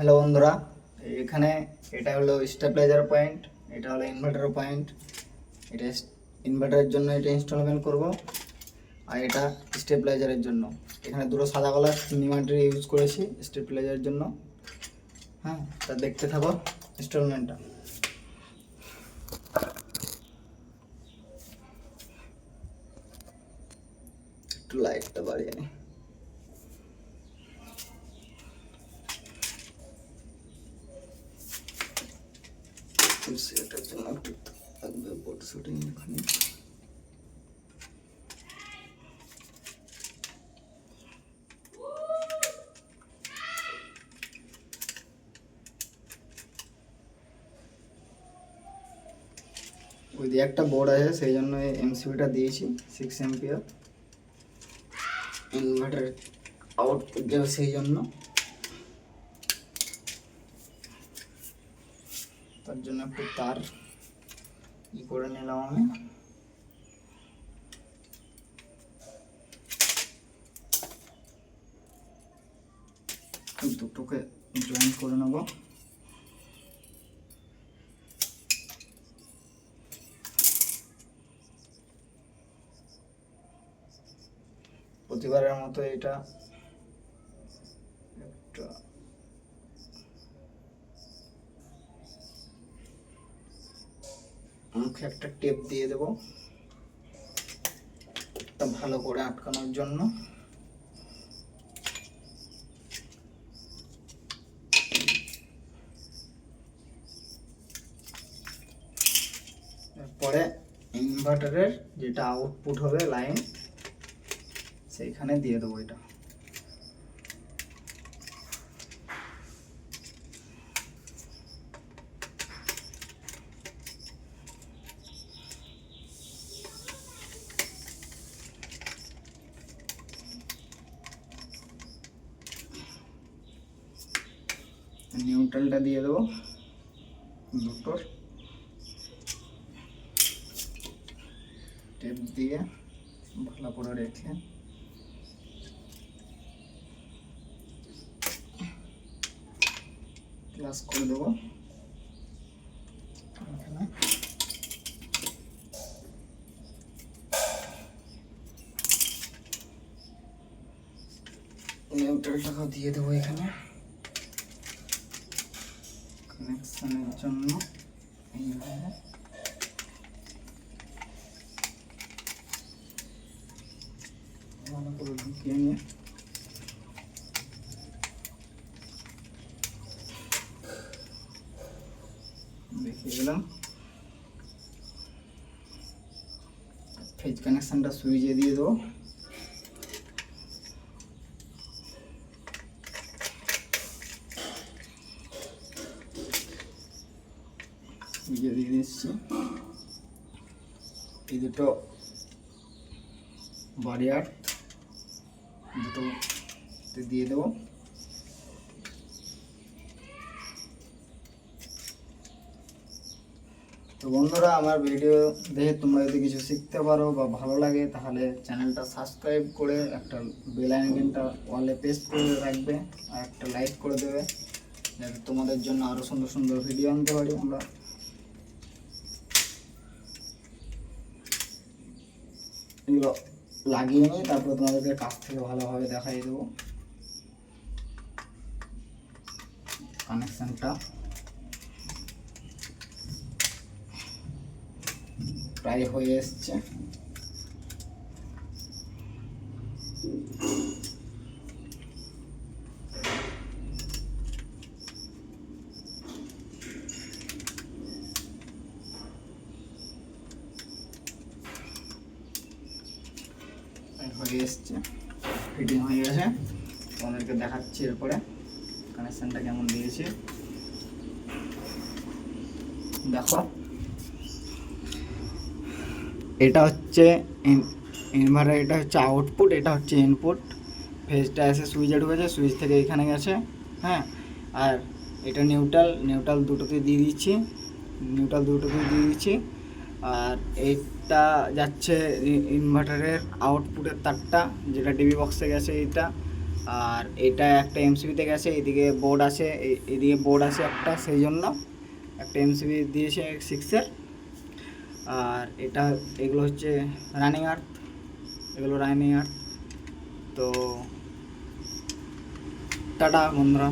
Hello বন্ধুরা, এখানে এটা হলো স্টেবিলাইজার পয়েন্ট এটা হলো ইনভার্টার পয়েন্ট এটা ইনভার্টারের জন্য এটা ইনস্টলমেন্ট করব, আর এটা স্টেবিলাইজারের জন্য। এখানে দুটো সাদা কালার নিমান্টের ইউজ করেছি স্টেবিলাইজারের জন্য। হ্যাঁ তা দেখতে থাকো ইনস্টলমেন্টটা একটু লাইটটা বাড়িয়ে নিই সেটার জন্য একটু থাকবে বোর্ড শুটিং এখানে ওই দিয়ে একটা বোর্ড আছে, সেই জন্য এমসিবিটা দিয়েছি সিক্স এমপিয়ার ইনভার্টার আউটপুট যাবে সেই জন্য। তার জন্য একটু তার ই করে নিলাম আমি। দুটোকে জয়েন করে নেব। প্রতিবারের মতো এটা একটা মুখে একটা টেপ দিয়ে দেবো। ভালো করে আটকানোর জন্য। তারপরে ইনভার্টারের যেটা আউটপুট হবে লাইন সেইখানে দিয়ে দেবো এটা। নিউট্রালটা দিয়ে দেবো। দুটোর টেপ দিয়ে ভালো করে রেখে। ক্লাস করে দেবো। এখানে নিউট্রালটাকেও দিয়ে দেবো এখানে। কানেকশনের জন্য এইভাবে। ভালো করে ঢুকিয়ে নিয়ে। দেখিয়ে দিলাম। ফেজ কানেকশনটা সুইচে দিয়ে দেবো। সুইচে দিয়ে দিচ্ছি এই দুটো বারিয়ার দুটো দিয়ে দেবো। তো বন্ধুরা, আমার ভিডিও দেখে তোমরা যদি কিছু শিখতে পারো বা ভালো লাগে, তাহলে চ্যানেলটা সাবস্ক্রাইব করে একটা বেল আইকনটা ওয়ালে পেস্ট করে রাখবে আর একটা লাইক করে দেবে। যাতে তোমাদের জন্য আরও সুন্দর সুন্দর ভিডিও আনতে পারি আমরা। এগুলো লাগিয়ে নিই তারপরে তোমাদেরকে কাছ থেকে ভালোভাবে দেখাই দেবো। কানেকশানটা প্রায় হয়ে এসছে। হয়ে এসছে। ফিটিং হয়ে গেছে। তোমাদেরকে দেখাচ্ছি এরপরে। কানেকশানটা কেমন দিয়েছে। দেখো। এটা হচ্ছে ইনভার্টার এটা হচ্ছে আউটপুট এটা হচ্ছে ইনপুট ফেজটা এসে সুইচে ঢুকেছে সুইচ থেকে এখানে গেছে। হ্যাঁ? আর এটা নিউট্রাল নিউট্রাল দুটোতে দিয়ে দিচ্ছি। নিউট্রাল দুটোতে দিয়ে দিচ্ছি। আর এইটা যাচ্ছে ইনভার্টারের আউটপুটের তারটা, যেটা ডিবি বক্সে গেছে এইটা। আর এটা একটা এমসিবিতে গেছে, এদিকে বোর্ড আছে এদিকে বোর্ড আছে একটা সেই জন্য একটা এমসিবি দিয়েছে সিক্সের আর এটা, এগুলো হচ্ছে রানিং আর্থ এগুলো রানিং আর্থ তো টাটা বন্ধুরা।